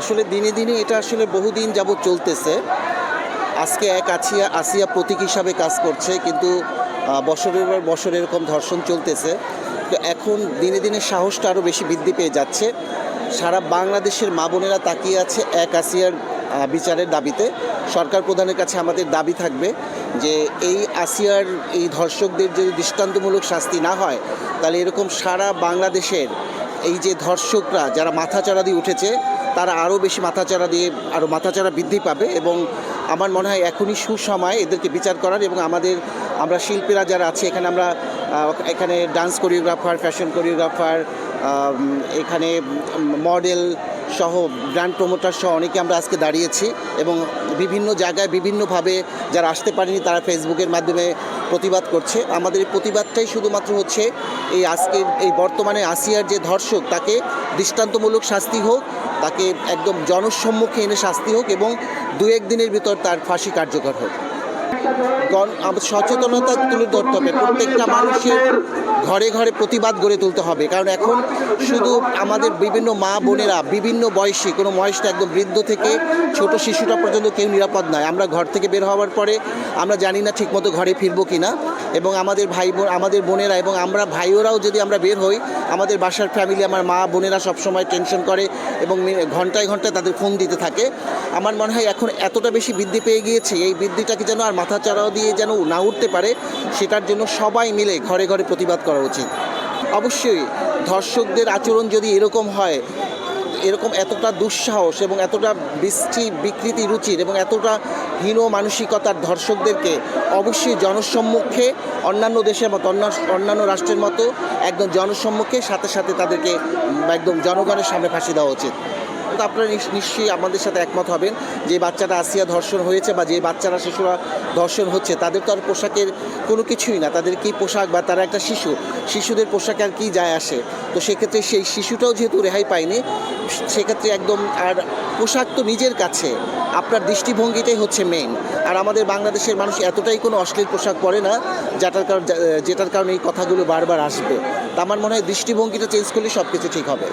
আসলে দিনে দিনে এটা আসলে বহুদিন যাবৎ চলতেছে। আজকে এক আসিয়া আসিয়া প্রতীক হিসাবে কাজ করছে, কিন্তু বছরের পর বছর এরকম ধর্ষণ চলতেছে। তো এখন দিনে দিনে সাহসটা আরও বেশি বৃদ্ধি পেয়ে যাচ্ছে। সারা বাংলাদেশের মা বোনেরা তাকিয়ে আছে এক আসিয়ার বিচারের দাবিতে। সরকার প্রধানের কাছে আমাদের দাবি থাকবে যে, এই আসিয়ার, এই ধর্ষকদের যদি দৃষ্টান্তমূলক শাস্তি না হয়, তাহলে এরকম সারা বাংলাদেশের এই যে ধর্ষকরা যারা মাথাচাড়া দিয়ে উঠেছে, তারা আরও বেশি মাথাচাড়া দিয়ে, আরও মাথাচাড়া বৃদ্ধি পাবে এবং আমার মনে হয় এখনই সুসময় এদেরকে বিচার করার এবং আমাদের, আমরা শিল্পীরা যারা আছে, এখানে আমরা এখানে ডান্স কোরিওগ্রাফার, ফ্যাশন কোরিওগ্রাফার এখানে মডেল সহ, ব্র্যান্ড প্রমোটার সহ অনেকে আমরা আজকে দাঁড়িয়েছি এবং বিভিন্ন জায়গায় বিভিন্নভাবে যারা আসতে পারেনি, তারা ফেসবুকের মাধ্যমে প্রতিবাদ করছে। আমাদের এই প্রতিবাদটাই শুধুমাত্র হচ্ছে এই আজকে, এই বর্তমানে আসিয়ার যে ধর্ষক, তাকে দৃষ্টান্তমূলক শাস্তি হোক, তাকে একদম জনসম্মুখে এনে শাস্তি হোক এবং দু এক দিনের ভিতর তার ফাঁসি কার্যকর হোক। সচেতনতা তুলে ধরতে হবে। প্রত্যেকটা মানুষের ঘরে ঘরে প্রতিবাদ গড়ে তুলতে হবে। কারণ এখন শুধু আমাদের বিভিন্ন মা বোনেরা, বিভিন্ন বয়সী, কোনো বয়সটা একদম বৃদ্ধ থেকে ছোট শিশুটা পর্যন্ত কেউ নিরাপদ নয়। আমরা ঘর থেকে বের হওয়ার পরে আমরা জানি না ঠিকমতো ঘরে ফিরবো কি না এবং আমাদের ভাই বোন, আমাদের বোনেরা এবং আমরা ভাইওরাও যদি আমরা বের হই, আমাদের বাসার ফ্যামিলি আমার মা বোনেরা সবসময় টেনশন করে এবং ঘন্টায় ঘন্টায় তাদের ফোন দিতে থাকে। আমার মনে হয় এখন এতটা বেশি বৃদ্ধি পেয়ে গিয়েছে, এই বৃদ্ধিটাকে যেন আর মাথা চাড়াও দিয়ে যেন না উঠতে পারে, সেটার জন্য সবাই মিলে ঘরে ঘরে প্রতিবাদ করা উচিত। অবশ্যই ধর্ষকদের আচরণ যদি এরকম হয়, এরকম এতটা দুঃসাহস এবং এতটা বৃষ্টি বিকৃতি রুচির এবং এতটা হীন মানসিকতার ধর্ষকদেরকে অবশ্যই জনসম্মুখে, অন্যান্য দেশের মতো অন্য অন্যান্য রাষ্ট্রের মতো একদম জনসম্মুখে সাথে সাথে তাদেরকে একদম জনগণের সামনে ফাঁসি দেওয়া উচিত। তো আপনারা নিশ- নিশ্চয়ই আমাদের সাথে একমত হবেন যে বাচ্চাটা আসিয়া ধর্ষণ হয়েছে বা যে বাচ্চারা, শিশুরা ধর্ষণ হচ্ছে, তাদের তো আর পোশাকের কোনো কিছুই না। তাদের কি পোশাক বা তারা একটা শিশু, শিশুদের পোশাকে আর কি যায় আসে? তো সেক্ষেত্রে সেই শিশুটাও যেহেতু রেহাই পায়নি, সেক্ষেত্রে একদম আর পোশাক তো নিজের কাছে। আপনার দৃষ্টিভঙ্গিটাই হচ্ছে মেইন আর আমাদের বাংলাদেশের মানুষ এতটাই কোনো অশ্লীল পোশাক পরে না, যেটার কারণ, যেটার কারণে এই কথাগুলো বারবার আসবে। তা আমার মনে হয় দৃষ্টিভঙ্গিটা চেঞ্জ করলে সব কিছু ঠিক হবে।